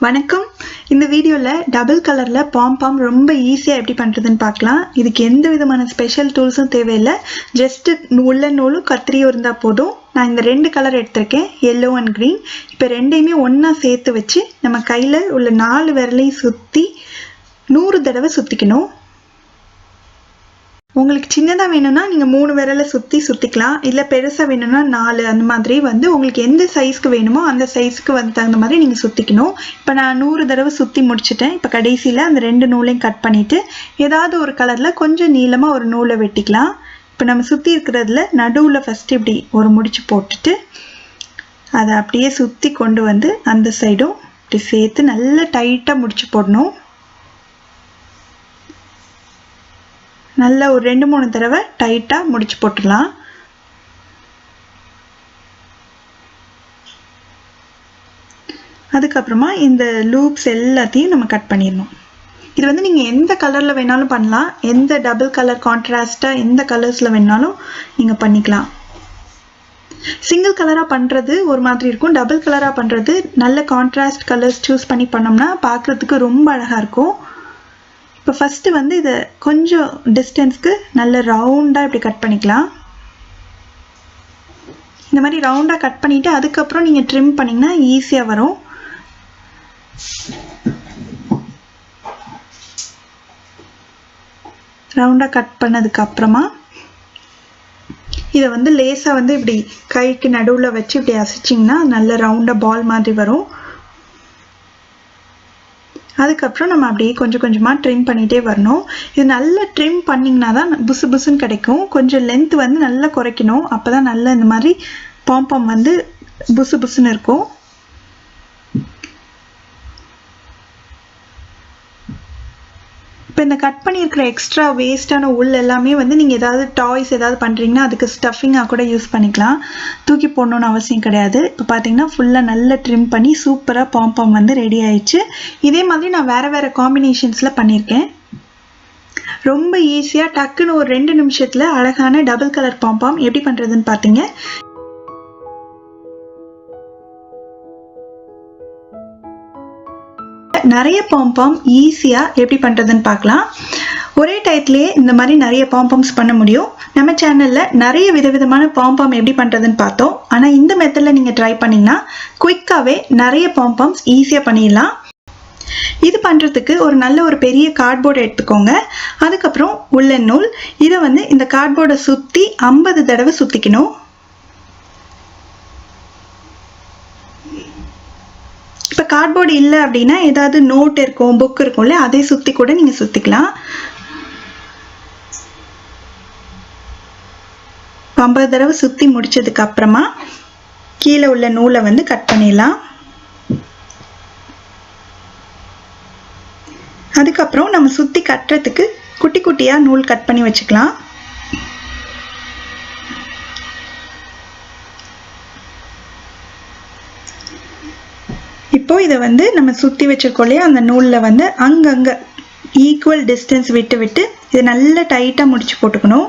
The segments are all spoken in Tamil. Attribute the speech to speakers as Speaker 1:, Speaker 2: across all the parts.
Speaker 1: வணக்கம். இந்த வீடியோவில் டபுள் கலரில் பாம் பாம் ரொம்ப ஈஸியாக எப்படி பண்ணுறதுன்னு பார்க்கலாம். இதுக்கு எந்த விதமான ஸ்பெஷல் டூல்ஸும் தேவையில்லை. ஜஸ்ட்டு உள்ள நூலும் கத்திரியும் இருந்தால் போதும். நான் இந்த ரெண்டு கலர் எடுத்திருக்கேன். எல்லோ அண்ட் க்ரீன் இப்போ ரெண்டையுமே ஒன்றா சேர்த்து வச்சு நம்ம கையில் உள்ள நாலு விரலையும் சுற்றி நூறு தடவை சுற்றிக்கணும் உங்களுக்கு சின்னதாக வேணும்னா நீங்கள் மூணு விரலை சுற்றி சுற்றிக்கலாம் இல்லை பெருசாக வேணும்னா நாலு. அந்த மாதிரி வந்து உங்களுக்கு எந்த சைஸ்க்கு வேணுமோ அந்த சைஸ்க்கு வந்து தகுந்த மாதிரி நீங்கள் சுற்றிக்கணும் இப்போ நான் நூறு தடவை சுற்றி முடிச்சிட்டேன். இப்போ கடைசியில் அந்த ரெண்டு நூலையும் கட் பண்ணிவிட்டு ஏதாவது ஒரு கலரில் கொஞ்சம் நீளமாக ஒரு நூலை வெட்டிக்கலாம். இப்போ நம்ம சுற்றி இருக்கிறதுல நடுவில் ஃபஸ்ட்டு இப்படி ஒரு முடிச்சு போட்டுட்டு அதை அப்படியே சுற்றி கொண்டு வந்து அந்த சைடும் இப்படி சேர்த்து நல்லா டைட்டாக முடிச்சு போடணும். நல்லா ஒரு ரெண்டு மூணு தடவை டைட்டாக முடிச்சு போட்டுடலாம். அதுக்கப்புறமா இந்த லூப்ஸ் எல்லாத்தையும் நம்ம கட் பண்ணிடணும். இது வந்து நீங்கள் எந்த கலரில் வேணாலும் பண்ணலாம். எந்த டபுள் கலர் கான்ட்ராஸ்ட்டாக எந்த கலர்ஸில் வேணாலும் நீங்கள் பண்ணிக்கலாம். சிங்கிள் கலராக பண்ணுறது ஒரு மாதிரி இருக்கும். டபுள் கலராக பண்ணுறது நல்ல கான்ட்ராஸ்ட் கலர்ஸ் சூஸ் பண்ணி பண்ணோம்னா பார்க்குறதுக்கு ரொம்ப அழகாக இருக்கும். இப்போ ஃபஸ்ட்டு வந்து இதை கொஞ்சம் டிஸ்டன்ஸ்க்கு நல்ல ரவுண்டாக இப்படி கட் பண்ணிக்கலாம். இந்த மாதிரி ரவுண்டாக கட் பண்ணிவிட்டு அதுக்கப்புறம் நீங்கள் ட்ரிம் பண்ணிங்கன்னா ஈஸியாக வரும். ரவுண்டாக கட் பண்ணதுக்கு அப்புறமா இதை வந்து லேசாக வந்து இப்படி கைக்கு நடுவில் வச்சு இப்படி அசைச்சிங்கன்னா நல்ல ரவுண்டாக பால் மாதிரி வரும். அதுக்கப்புறம் நம்ம அப்படியே கொஞ்சம் கொஞ்சமாக ட்ரிம் பண்ணிகிட்டே வரணும். இது நல்லா ட்ரிம் பண்ணிங்கன்னா தான் புசு புசுன்னு கிடைக்கும். கொஞ்சம் லென்த் வந்து நல்லா குறைக்கணும். அப்போ தான் நல்லா இந்த மாதிரி பாம்பம் வந்து புசு புசுன்னு இருக்கும். இப்போ இந்த கட் பண்ணியிருக்கிற எக்ஸ்ட்ரா வேஸ்ட்டான உள் எல்லாமே வந்து நீங்கள் ஏதாவது டாய்ஸ் ஏதாவது பண்ணுறீங்கன்னா அதுக்கு ஸ்டஃபிங்காக கூட யூஸ் பண்ணிக்கலாம். தூக்கி போடணுன்னு அவசியம் கிடையாது. இப்போ பார்த்தீங்கன்னா ஃபுல்லாக நல்லா ட்ரிம் பண்ணி சூப்பராக பாம்பம் வந்து ரெடி ஆயிடுச்சு. இதே மாதிரி நான் வேறு வேறு காம்பினேஷன்ஸில் பண்ணியிருக்கேன். ரொம்ப ஈஸியாக டக்குன்னு ஒரு ரெண்டு நிமிஷத்தில் அழகான டபுள் கலர் பாம்பாம் எப்படி பண்ணுறதுன்னு பார்த்தீங்க நிறைய பாம்பாம் ஈஸியாக எப்படி பண்ணுறதுன்னு பார்க்கலாம். ஒரே டயத்துலேயே இந்த மாதிரி நிறைய பாம்பாம்ஸ் பண்ண முடியும். நம்ம சேனலில் நிறைய விதவிதமான பாம்பாம் எப்படி பண்ணுறதுன்னு பார்த்தோம். ஆனால் இந்த மெத்தடில் நீங்கள் ட்ரை பண்ணிங்கன்னா குயிக்காகவே நிறைய பாம்பாம்ஸ் ஈஸியாக பண்ணிடலாம். இது பண்ணுறதுக்கு ஒரு நல்ல ஒரு பெரிய கார்ட்போர்டு எடுத்துக்கோங்க. அதுக்கப்புறம் உள்ள நூல் இதை வந்து இந்த கார்ட்போர்டை சுற்றி ஐம்பது தடவை சுற்றிக்கணும் இப்போ கார்ட்போர்டு இல்லை அப்படின்னா ஏதாவது நோட் இருக்கும் புக் இருக்கும்ல அதை சுற்றி கூட நீங்கள் சுற்றிக்கலாம் ஐம்பது தடவை சுற்றி முடிச்சதுக்கு அப்புறமா கீழே உள்ள நூலை வந்து கட் பண்ணிடலாம். அதுக்கப்புறம் நம்ம சுற்றி கட்டுறதுக்கு குட்டி குட்டியாக நூல் கட் பண்ணி வச்சுக்கலாம். இப்போ இதை வந்து நம்ம சுற்றி வச்சிருக்கோம் இல்லையா? அந்த நூலில் வந்து அங்கங்கே ஈக்குவல் டிஸ்டன்ஸ் விட்டு விட்டு இதை நல்லா டைட்டாக முடிச்சு போட்டுக்கணும்.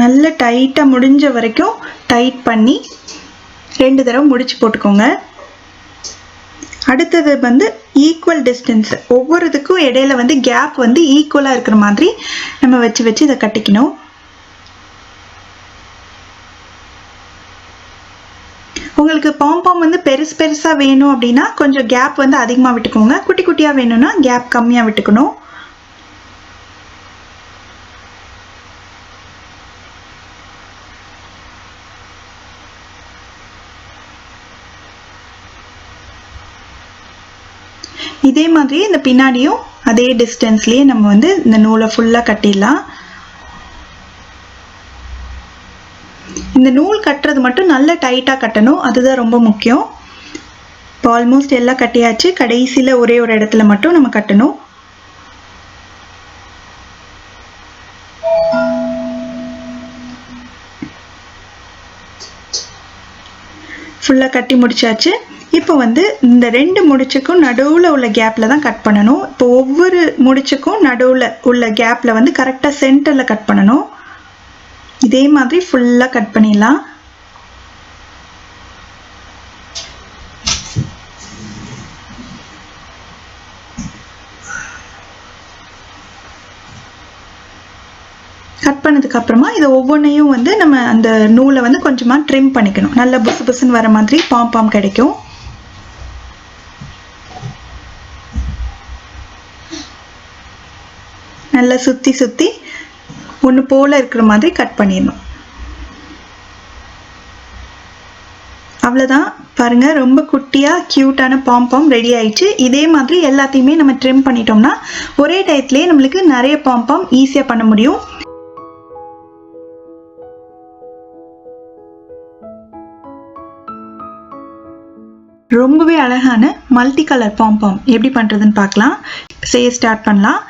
Speaker 1: நல்ல டைட்டாக முடிஞ்ச வரைக்கும் டைட் பண்ணி ரெண்டு தடவை முடிச்சு போட்டுக்கோங்க. அடுத்தது வந்து ஈக்குவல் டிஸ்டன்ஸ் ஒவ்வொரு இதுக்கும் இடையில வந்து கேப் வந்து ஈக்குவலாக இருக்கிற மாதிரி நம்ம வச்சு வச்சு இதை கட்டிக்கணும். உங்களுக்கு பாம்பாம் வந்து பெருசு பெருசாக வேணும் அப்படின்னா கொஞ்சம் கேப் வந்து அதிகமாக விட்டுக்கோங்க. குட்டி குட்டியாக வேணும்னா கேப் கம்மியாக விட்டுக்கணும். இதே மாதிரி இந்த பின்னாடியும் அதே டிஸ்டன்ஸ்லேயே நம்ம வந்து இந்த நூலை ஃபுல்லாக கட்டிடலாம். இந்த நூல் கட்டுறது மட்டும் நல்ல டைட்டாக கட்டணும். அதுதான் ரொம்ப முக்கியம். இப்போ ஆல்மோஸ்ட் எல்லாம் கட்டியாச்சு. கடைசியில் ஒரே ஒரு இடத்துல மட்டும் நம்ம கட்டணும். ஃபுல்லாக கட்டி முடிச்சாச்சு. இப்போ வந்து இந்த ரெண்டு முடிச்சுக்கும் நடுவில் உள்ள கேப்பில் தான் கட் பண்ணணும். இப்போ ஒவ்வொரு முடிச்சுக்கும் நடுவில் உள்ள கேப்பில் வந்து கரெக்டாக சென்டரில் கட் பண்ணணும். இதே மாதிரி ஃபுல்லாக கட் பண்ணிடலாம். கட் பண்ணதுக்கு அப்புறமா இதை ஒவ்வொன்றையும் வந்து நம்ம அந்த நூலை வந்து கொஞ்சமாக ட்ரிம் பண்ணிக்கணும். நல்ல புசு புசுன்னு வர மாதிரி பாம் பாம் கிடைக்கும். நல்லா சுற்றி சுற்றி ஒன்று போல் இருக்கிற மாதிரி கட் பண்ணிடணும். அவ்வளோதான் பாருங்க ரொம்ப குட்டியாக க்யூட்டான பாம்பாம் ரெடி ஆயிடுச்சு. இதே மாதிரி எல்லாத்தையுமே நம்ம ட்ரிம் பண்ணிட்டோம்னா ஒரே டயத்துலேயே நம்மளுக்கு நிறைய பாம்பாம் ஈஸியாக பண்ண முடியும். ரொம்பவே அழகான மல்டி கலர் பாம்பாம் எப்படி பண்ணுறதுன்னு பார்க்கலாம். செய்ய ஸ்டார்ட் பண்ணலாம்.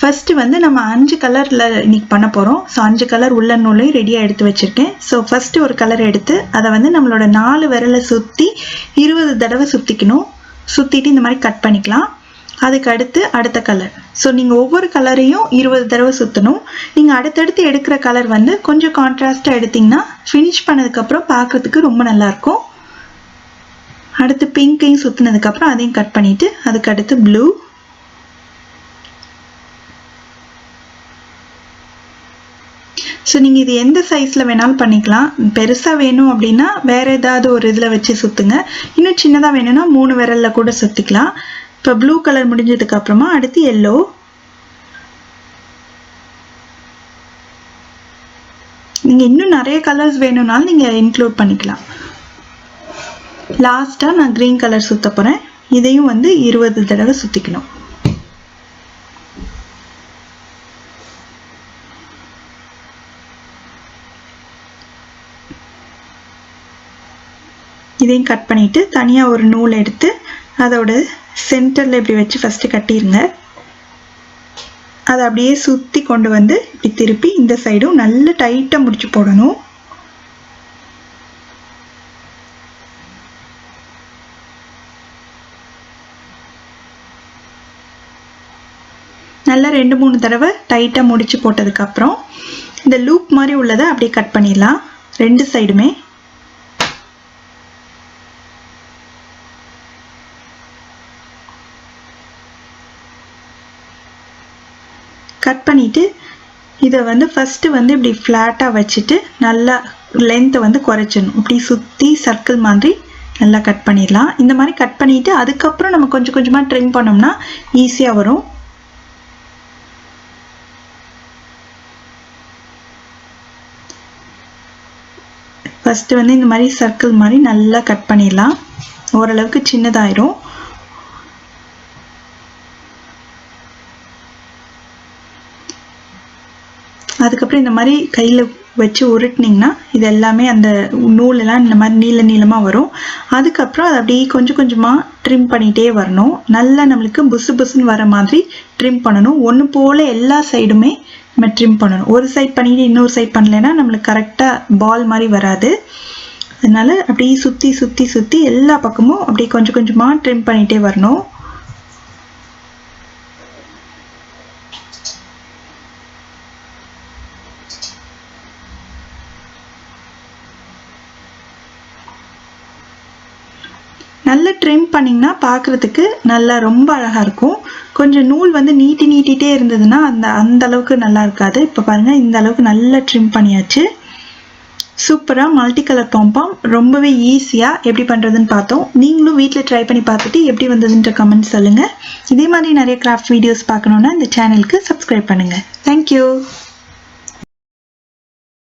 Speaker 1: ஃபஸ்ட்டு வந்து நம்ம அஞ்சு கலரில் இன்னைக்கு பண்ண போகிறோம் ஸோ அஞ்சு கலர் உள்ள நூலையும் ரெடியாக எடுத்து வச்சுருக்கேன். ஸோ ஃபஸ்ட்டு ஒரு கலர் எடுத்து அதை வந்து நம்மளோட நாலு விரலை சுற்றி இருபது தடவை சுற்றிக்கணும் சுற்றிட்டு இந்த மாதிரி கட் பண்ணிக்கலாம். அதுக்கு அடுத்து அடுத்த கலர் ஸோ நீங்கள் ஒவ்வொரு கலரையும் இருபது தடவை சுற்றணும் நீங்கள் அடுத்தடுத்து எடுக்கிற கலர் வந்து கொஞ்சம் கான்ட்ராஸ்டாக எடுத்திங்கன்னா ஃபினிஷ் பண்ணதுக்கப்புறம் பார்க்குறதுக்கு ரொம்ப நல்லாயிருக்கும் அடுத்து பிங்க்கையும் சுற்றினதுக்கப்புறம் அதையும் கட் பண்ணிவிட்டு அதுக்கு அடுத்து ப்ளூ ஸோ நீங்கள் இது எந்த சைஸில் வேணாலும் பண்ணிக்கலாம். பெருசாக வேணும் அப்படின்னா வேறு ஏதாவது ஒரு இதில் வச்சு சுற்றுங்க இன்னும் சின்னதாக வேணும்னா மூணு விரலில் கூட சுற்றிக்கலாம் இப்போ ப்ளூ கலர் முடிஞ்சதுக்கப்புறமா அடுத்து எல்லோ நீங்கள் இன்னும் நிறைய கலர்ஸ் வேணும்னாலும் நீங்கள் இன்க்ளூட் பண்ணிக்கலாம். லாஸ்ட்டாக நான் க்ரீன் கலர் சுற்ற போகிறேன் இதையும் வந்து இருபது தடவை சுற்றிக்கணும் இதையும் கட் பண்ணிவிட்டு தனியாக ஒரு நூல் எடுத்து அதோட சென்டரில் இப்படி வச்சு ஃபஸ்ட்டு கட்டிடுங்க அதை அப்படியே சுற்றி கொண்டு வந்து இப்படி திருப்பி இந்த சைடும் நல்ல டைட்டாக முடிச்சு போடணும். நல்லா ரெண்டு மூணு தடவை டைட்டாக முடிச்சு போட்டதுக்கப்புறம் இந்த லூப் மாதிரி உள்ளதை அப்படியே கட் பண்ணிடலாம். ரெண்டு சைடுமே கட் பண்ணிவிட்டு இதை வந்து ஃபஸ்ட்டு வந்து இப்படி ஃப்ளாட்டாக வச்சுட்டு நல்லா லென்த்தை வந்து குறைச்சிடணும். இப்படி சுற்றி சர்க்கிள் மாதிரி நல்லா கட் பண்ணிடலாம். இந்த மாதிரி கட் பண்ணிவிட்டு அதுக்கப்புறம் நம்ம கொஞ்சம் கொஞ்சமாக ட்ரிம் பண்ணோம்னா ஈஸியாக வரும். ஃபஸ்ட்டு வந்து இந்த மாதிரி சர்க்கிள் மாதிரி நல்லா கட் பண்ணிடலாம். ஓரளவுக்கு சின்னதாயிரும். அதுக்கப்புறம் இந்த மாதிரி கையில் வச்சு உருட்டினீங்கன்னா இது எல்லாமே அந்த நூலெல்லாம் இந்த மாதிரி நீள நீளமாக வரும். அதுக்கப்புறம் அதை அப்படியே கொஞ்சம் கொஞ்சமாக ட்ரிம் பண்ணிகிட்டே வரணும். நல்லா நம்மளுக்கு புசு புசுன்னு வர மாதிரி ட்ரிம் பண்ணணும். ஒன்று போல் எல்லா சைடுமே நம்ம ட்ரிம் பண்ணணும். ஒரு சைட் பண்ணிட்டு இன்னொரு சைட் பண்ணலைன்னா நம்மளுக்கு கரெக்டாக பால் மாதிரி வராது. அதனால அப்படியே சுற்றி சுற்றி சுற்றி எல்லா பக்கமும் அப்படியே கொஞ்சம் கொஞ்சமாக ட்ரிம் பண்ணிகிட்டே வரணும். நல்லா ட்ரிம் பண்ணிங்கன்னா பார்க்குறதுக்கு நல்லா ரொம்ப அழகாக இருக்கும். கொஞ்சம் நூல் வந்து நீட்டி நீட்டிகிட்டே இருந்ததுன்னா அந்த அந்த அளவுக்கு நல்லா இருக்காது. இப்போ பாருங்கள் இந்த அளவுக்கு நல்லா ட்ரிம் பண்ணியாச்சு. சூப்பராக மல்டி கலர் பாம்பாம் ரொம்பவே ஈஸியாக எப்படி பண்ணுறதுன்னு பார்த்தோம். நீங்களும் வீட்டில் ட்ரை பண்ணி பார்த்துட்டு எப்படி வந்ததுன்ற கமெண்ட் சொல்லுங்கள் இதே மாதிரி நிறைய கிராஃப்ட் வீடியோஸ் பார்க்கணுன்னா இந்த சேனலுக்கு சப்ஸ்கிரைப் பண்ணுங்கள் தேங்க்யூ